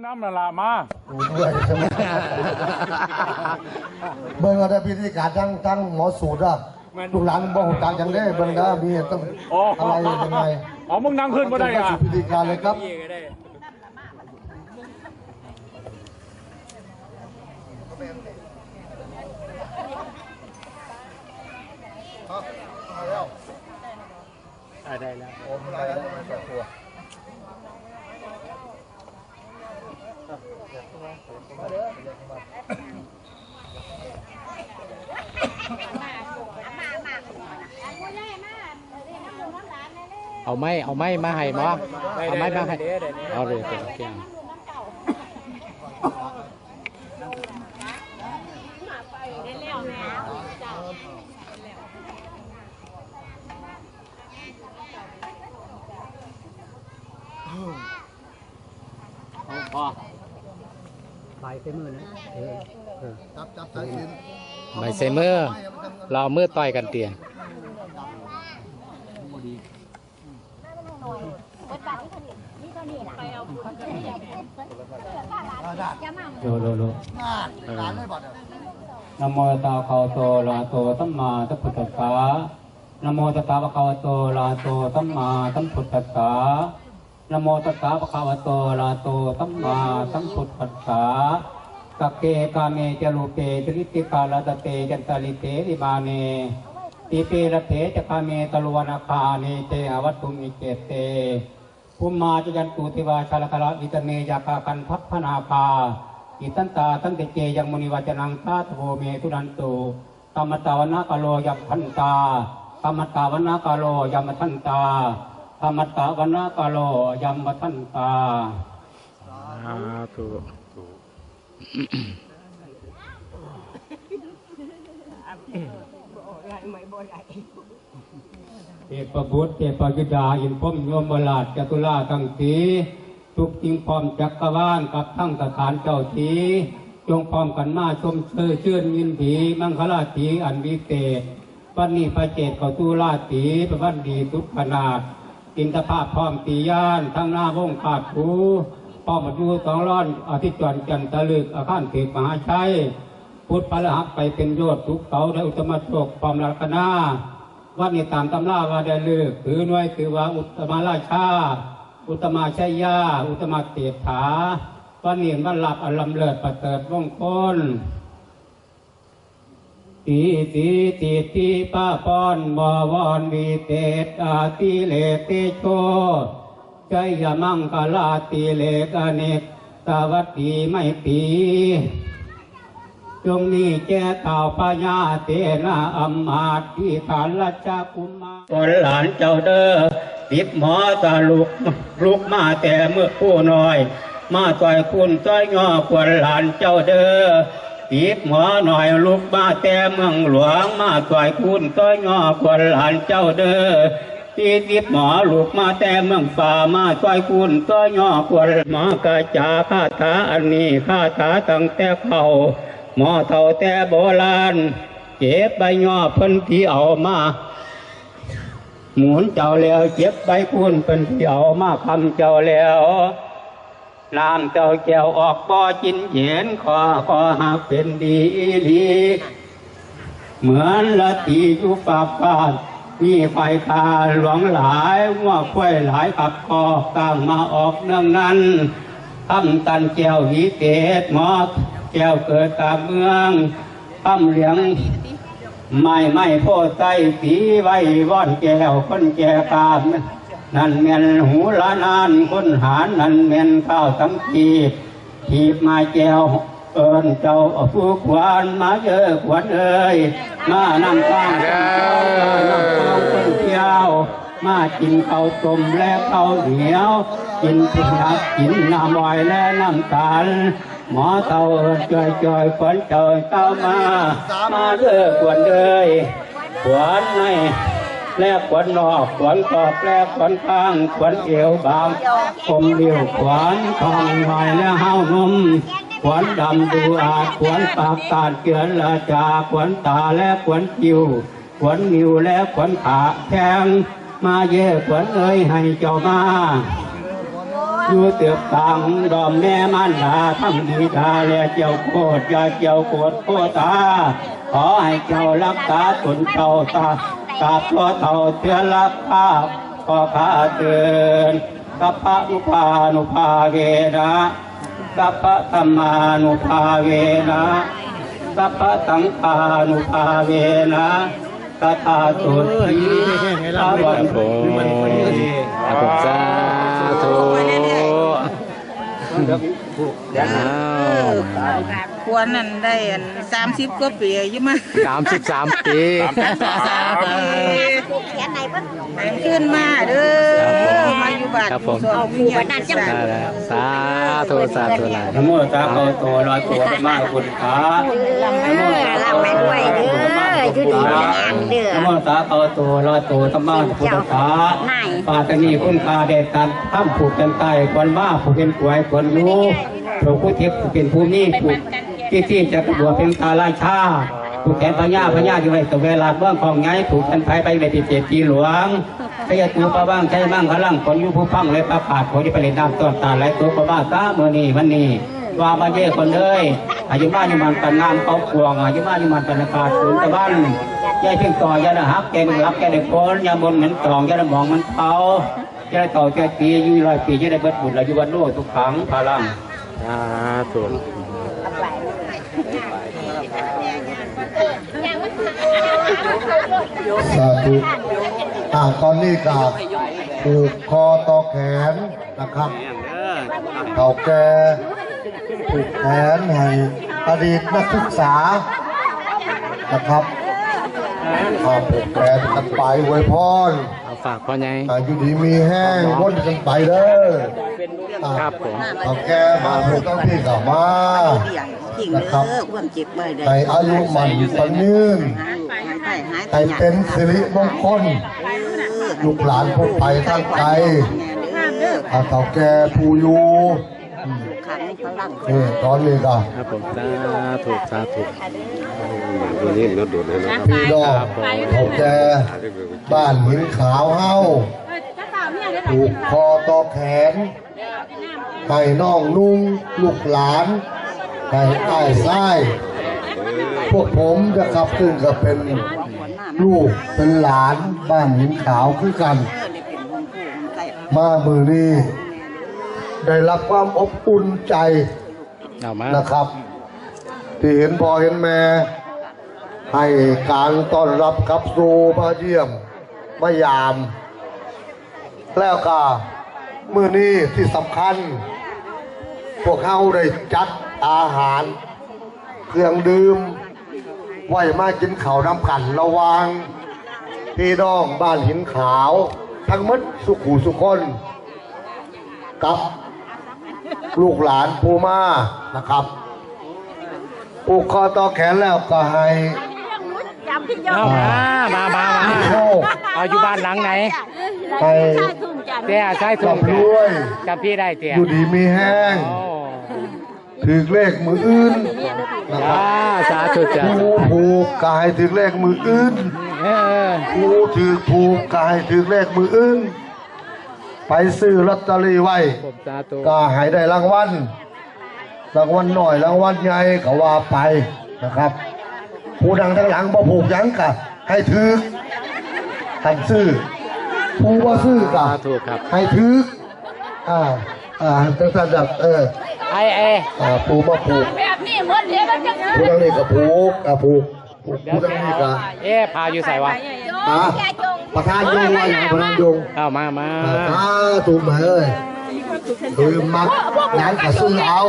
น้ำละลามากูด้วยใช่ไหมเบิ่งเอาได้พิธีการทั้งทั้งหมอสูตรอะลูกหลานบ่หูตางจังได้เบิ่งได้มีต้องอ๋ออะไรยังไงอ๋อมึงนั่งขึ้นมาได้เข้าอะสู่พิธีการเลยครับ เอาไม้เอาไม้มาให้บ่เอาไม้มาให้เอาเลยเป็นแก้วพอ ไปใส่มือนะเออเออจับจับสายสิญใบใส่มือเราเอามือต่อยกันเตียงโลโลโลหลานเลยบัดเนี่ยนะโมตัสสะภะคะวะโตอะระหะโตสัมมาสัมพุทธัสสะนะโมตัสสะภะคะวะโตอะระหะโตสัมมาสัมพุทธัสสะ นโมตัสสะภะคะวะโตอะระหะโตสัมมาสัมพุทธัสสะกักเกกาเมจรูเปจริติกาลตเตจันตาลิเตริมาเนติเปรเถจกาเมตลวนาคาเนเตอวัตตุมิเกเตภูมิมาจยันตุทิวาชาลคละวิตเมยากากันพัพพนาคาอิตันตาตั้งแต่เจยังมุนิวัจนังตาตโวเมตุนันตุกรรมตาวนากาโลยัมพันตากรรมตาวนากาโลยัมทันตา กรรมตาวนากาโลยัมทันตาสาธุเทพบุตรเทพยุดาอินพรหมโยมบลาดจตุลาทั้งสีทุกจริงพร้อมจักรวาลกับทั้งสถานเจ้าทีจงพร้อมกันมาชมเชยชื่นยินดีมังคลาตีอันวิเศษวันนี้พระเจตเขาตุลาตีเป็นวันดีทุกขนาด อินทภาพพร้อมตีย่านทั้งหน้าวงขาดคูพร้อมมาดูสองร้อนอาทิตย์จวนจันตะลึกอาคารเทพมหาชัยพุทธพระหักไปเป็นโยชน์ทุกเสาและอุตตมโชคความรักนาว่านี่ตามตำราว่าได้ลือกถือหน่วยถือว่าอุตมาราชา อุตมาชัยยาอุตมาเตียถาว่านี่มันหลับอลัมเลิศประเสริฐมงคล ตีตีตีตีป้าปอนบวรวีเตตอาติเลเตโชใจยมังกลาติเลกเนตสวัสดีไม่ปีจงมีแก่เต่าปัญญาเตนะอัมมาตที่ฐานราชกุมารคนหลานเจ้าเด้อติดหมอตาลุกลุกมาแต่เมื่อผู้น้อย มาต่อยคุณต่อยงอคนหลานเจ้าเด้อ ติดหมอหน่อยลุกมาแต่เมืองหลวงมาต่อยคุณต่อยงอคนหลานเจ้าเด้อตีติบหมอลูกมาแต่เมืองป่ามาช่วยคุณต้อยย่อควรหมอกระจาคาถาอันนี้คาถาตั้งแต่เขาหมอเท่าแต่โบราณเจ็บใบย่อเพิ่นที่เอามาหมุนเจ้าแล้วเจ็บใบคุณเพิ่นที่เอามาคำเจ้าแล้ว น้ำเจ้าแก้วออกบ่อจินเย็นขอขอหากเป็นดีดีเหมือนละตีอยู่ปากฟ้ามีไฟตาหลวงหลายว่าค่อยหลายขับคอตั้งมาออกเนื่องนั้นทำตันแก้ววิเศษหมอแก้วเกิดตามเมืองทำเหลียงไม่ไม่โพดใจสีไว้ว่อนแก้วคนแก่กาม นั่นเมียนหูละนานคนหานั่นเมียนข้าวสังกีทีบมาแก้วเอิญเจ้าผู้ขวานมาเยอะขวัญเอ้ยมานำข้างกันเจ้านำข้างคนเที่ยว มากินข้าวต้มและข้าวเหนียว กินผักกินน้ำอ้อยและน้ำตาลหมอเต่าเอิญจอยจอยฝันเจ้าเต้ามา มาเด้อขวัญเอ้ยขวัญใน แลกขวัญนอกขวัญกอบแลกขวัญข้างขวัญเอวบางคมเดียวขวัญทองหน่อยและห้าวนมขวัญดำดูอาจขวัญปากตาดเกลือนละจาขวัญตาและขวัญคิวขวัญนิวและขวัญขาแข้งมาเย่ขวัญเอ้ยให้เจ้ามาอยู่เตือบตังดอมแม่มันดาทำดีตาเลียเจ้าโคตรยาเจ้าโคตรโคตาขอให้เจ้ารักษาตนเจ้าตา กาบตัวเท่าเตือนรักภาพก็ขาเตือนกัปปะนุภานุภาเวนะกัปปะธรรมานุภาเวนะกัปปะสังฆานุภาเวนะตถาตุทีสวัครับผมครับผมสาธุอ้าว ควรนั่นได้อันสามสิบกว่าปีอยู่มาสามสิบสามปีแต่งขึ้นมาเด้อมาอยู่บ้านครับผมเอาผู้บ้านจังได้แล้วสาธุสาธุหลายนโมตัสสะโตลอยตัวมากคุณขานะโมตัสสะโตลอยตัวมากคุณขานะโมตัสสะโตลอยตัวธรรมะพุทธขาปาตนีคุณคาเดชตันข้ามผูกกันใต้คนบ้าผูกเป็นกวยคนรู้ผูกผู้ทิพย์เป็นผู้มีผูก ที่ที่จะบวชเป็นตาราชาผูกแขนพญาพญาอยู่ไว้ตัวเวลาเบื้องของไงผูกกันไปไปในที่เจตีหลวงขยะตัวปะบ้างใช้มั่งพลังคนอยู่ผู้พังเลยประกาศคนที่ไปเล่นน้ำต้นตาไหลตัวปะบ้าตาเมื่อนี้วันนี้ว่ามาเย่คนเลยอายุบ้านยู่มันกันงามเขาพวงอายุบ้านยู่มันกันอากาศสูงตะวันยายเพียงต่อยาดหักแกนึงรับแกได้คนยาบนเหมือนตองยาดมองมันเขายาได้ต่อเจ็ดปียู่ร้อยปียาได้เบิดบุญอายุวันโลทุกขังพลังสาธุ สาธุอ่าตอนนี้ก็ผูกคอต่อแขนนะครับเก่าแกผูกแขนให้อดีตนักศึกษานะครับอ่าผูกแขนกันไปไว้พรเอาฝากพ่อใหญ่อายุดีมีแห้งวนกันไปเด้ออ่าครับผมเก่าแกมาผูกต้องพี่กลับมา ยงจริงเด้อความเจ็บบ่ได้ในอายุมันปันยืนหายไปหายให้เป็นสิริมงคลลูกหลานผู้ไปทั้งไกลเด้ออาเก่าแก่ผู้อยู่อืมขังพลังนี่ตอนนี้ก็ครับผมสาธุสาธุพี่น้องเก่าแก่บ้านหินขาวเฮาผูกคอต่อแขนให้น้องนุ่งลูกหลาน ให้ใต้ไส้พวกผมจะขับขึ้นก็เป็นลูกเป็นหลานบ้านหินขาวคือกัน มามือนี้ได้รับความอบอุ่นใจนะครับ ที่เห็นพ่อเห็นแม่ให้การต้อนรับกับสูมาเยี่ยมมายาม แล้วก็มือนี้ที่สำคัญ พวกเขาได้จัด อาหาร เครื่องดื่มไว้มากินข้าวน้ำกันระหวังพี่น้องบ้านหินขาว ทั้งหมดสุขูสุคนกับลูกหลานภูมานะครับผูกคอต่อแขนแล้วก็ให้เอามามามาโชคเอาอยู่บ้านหลังไหนให้เตี้ยใช่ถุงร่ำรวยจำพี่ได้เตี้ยอยู่ดีมีแห้ง โอ้ ถือเลขมืออื่นนะคจ้ารับสาธุจ้าผู้ผูกกายถือเลขมืออื่น เออผู้ถือผูกกายถือเลขมืออื่น ไปซื้อลอตเตอรี่ไว้ ผมสาธุก็ให้ได้รางวัล รางวัลหน่อยรางวัลใหญ่ก็ว่าไปนะครับ ผู้ดังทั้งหลังบ่ผูกหยังกะให้ถือให้ซื้อผู้ว่าซื้อกะสาธุครับ ให้ถืออ่า อ่าจังสันดับเออไอเออ่าผู้มาผูกแบบนี้หมดเดี๋ยวเราจะผู้ดังนี้ก็ผูกอ่าผูกผูกเดี๋ยวผู้ดังนี้ก็เอ๊ะพาอยู่ใส่วะอ่าประธานยงว่าอย่างประธานยงเอามามาอ่าสาธุมาเอ้ยคือมักงานก็ซื้อเอา